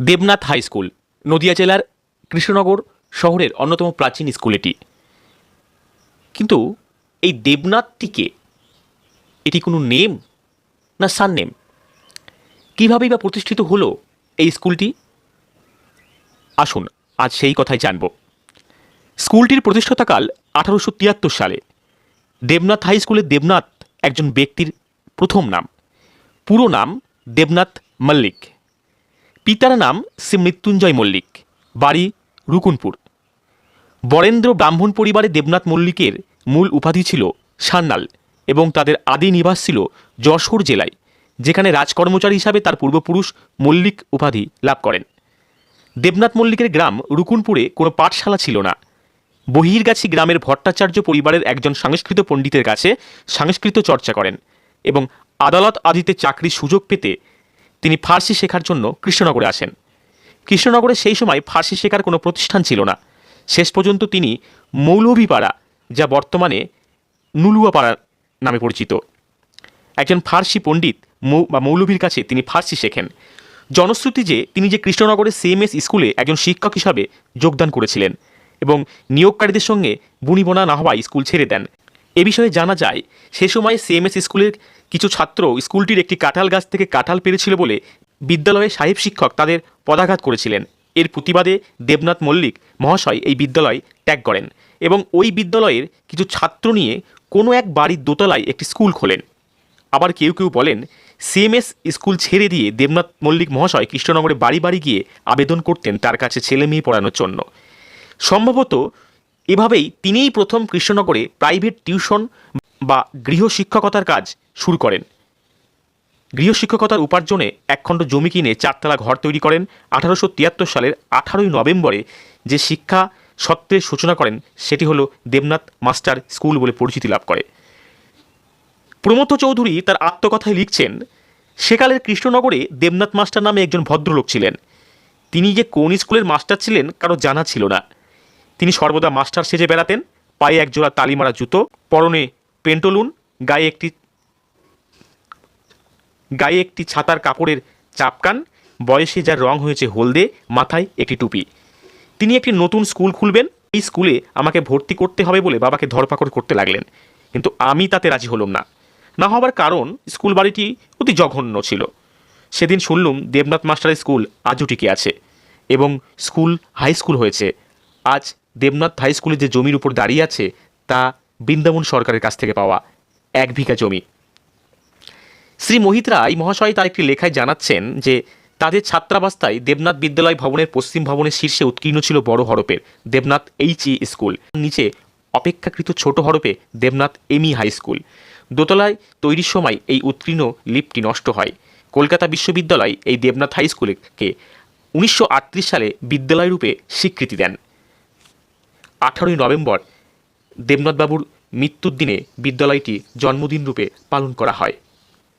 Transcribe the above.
Debnath high school, Nadia জেলার কৃষ্ণনগর শহরের অন্যতম প্রাচীন স্কুল এটি। কিন্তু এই দেবনাথটিকে এটি কোনো নেম না সান নেম? কীভাবেই বা প্রতিষ্ঠিত হলো এই স্কুলটি? আসুন, আজ সেই কথাই জানব। স্কুলটির প্রতিষ্ঠাতাকাল আঠারোশো তিয়াত্তর সালে। দেবনাথ হাই স্কুলের দেবনাথ একজন ব্যক্তির প্রথম নাম। পুরো নাম দেবনাথ মল্লিক। পিতার নাম শ্রী মৃত্যুঞ্জয় মল্লিক, বাড়ি রুকুনপুর। বরেন্দ্র ব্রাহ্মণ পরিবারে দেবনাথ মল্লিকের মূল উপাধি ছিল সান্নাল এবং তাদের আদি নিবাস ছিল যশোর জেলায়, যেখানে রাজকর্মচারী হিসাবে তার পূর্বপুরুষ মল্লিক উপাধি লাভ করেন। দেবনাথ মল্লিকের গ্রাম রুকুনপুরে কোনো পাঠশালা ছিল না। বহির্গাছি গ্রামের ভট্টাচার্য পরিবারের একজন সংস্কৃত পণ্ডিতের কাছে সংস্কৃত চর্চা করেন এবং আদালত আদিতে চাকরির সুযোগ পেতে তিনি ফার্সি শেখার জন্য কৃষ্ণনগরে আসেন। কৃষ্ণনগরে সেই সময় ফার্সি শেখার কোনো প্রতিষ্ঠান ছিল না। শেষ পর্যন্ত তিনি মৌলভীপাড়া, যা বর্তমানে নুলুয়াপাড়া নামে পরিচিত। একজন ফার্সি পণ্ডিত বা মৌলভীর কাছে তিনি ফার্সি শেখেন। জনশ্রুতি যে তিনি যে কৃষ্ণনগরের সিএমএস স্কুলে একজন শিক্ষক হিসাবে যোগদান করেছিলেন এবং নিয়োগকারীদের সঙ্গে বুনিবোনা না হওয়ায় স্কুল ছেড়ে দেন। এ বিষয়ে জানা যায়, সে সময় সিএমএস স্কুলের কিছু ছাত্র স্কুলটির একটি কাঁঠাল গাছ থেকে কাঁঠাল পেরেছিল বলে বিদ্যালয়ের সাহেব শিক্ষক তাদের পদাঘাত করেছিলেন। এর প্রতিবাদে দেবনাথ মল্লিক মহাশয় এই বিদ্যালয় ত্যাগ করেন এবং ওই বিদ্যালয়ের কিছু ছাত্র নিয়ে কোনো এক বাড়ির দোতলায় একটি স্কুল খোলেন। আবার কেউ কেউ বলেন সিএমএস স্কুল ছেড়ে দিয়ে দেবনাথ মল্লিক মহাশয় কৃষ্ণনগরে বাড়ি বাড়ি গিয়ে আবেদন করতেন তার কাছে ছেলে মেয়ে পড়ানোর জন্য। সম্ভবত এভাবেই তিনিই প্রথম কৃষ্ণনগরে প্রাইভেট টিউশন বা গৃহশিক্ষকতার কাজ শুরু করেন। গৃহশিক্ষকতার উপার্জনে একখণ্ড জমি কিনে চারতলা ঘর তৈরি করেন আঠারোশো তিয়াত্তর সালের আঠারোই নভেম্বরে। যে শিক্ষা সত্ত্বের সূচনা করেন সেটি হলো দেবনাথ মাস্টার স্কুল বলে পরিচিতি লাভ করে। প্রমথ চৌধুরী তার আত্মকথায় লিখছেন, সেকালের কৃষ্ণনগরে দেবনাথ মাস্টার নামে একজন ভদ্রলোক ছিলেন। তিনি যে কোন স্কুলের মাস্টার ছিলেন কারও জানা ছিল না। তিনি সর্বদা মাস্টার সেজে বেড়াতেন, পায়ে এক একজোড়া তালিমারা জুতো, পরনে পেন্টলুন, গায়ে একটি গায়ে একটি ছাতার কাপড়ের চাপকান, বয়সে যার রং হয়েছে হলদে, মাথায় একটি টুপি। তিনি একটি নতুন স্কুল খুলবেন। এই স্কুলে আমাকে ভর্তি করতে হবে বলে বাবাকে ধরপাকড় করতে লাগলেন। কিন্তু আমি তাতে রাজি হলাম না। না হবার কারণ স্কুল বাড়িটি অতি জঘন্য ছিল। সেদিন শুনলুম দেবনাথ মাস্টারের স্কুল আজও টিকে আছে এবং স্কুল হাই স্কুল হয়েছে। আজ দেবনাথ হাই স্কুলে যে জমির উপর দাঁড়িয়ে আছে, তা বৃন্দাবন সরকারের কাছ থেকে পাওয়া এক বিঘা জমি। শ্রী মোহিত রায় মহাশয় তার একটি লেখায় জানাচ্ছেন যে, তাদের ছাত্রাবস্থায় দেবনাথ বিদ্যালয় ভবনের পশ্চিম ভবনের শীর্ষে উৎকীর্ণ ছিল বড় হরপের দেবনাথ এইচ ই স্কুল। নিচে অপেক্ষাকৃত ছোট হরপে দেবনাথ এমই হাই স্কুল। দোতলায় তৈরির সময় এই উৎকীর্ণ লিপটি নষ্ট হয়। কলকাতা বিশ্ববিদ্যালয় এই দেবনাথ হাই স্কুলকে উনিশশো আটত্রিশ সালে বিদ্যালয় রূপে স্বীকৃতি দেন। আঠারোই নভেম্বর দেবনাথবাবুর মৃত্যুর দিনে বিদ্যালয়টি জন্মদিন রূপে পালন করা হয়।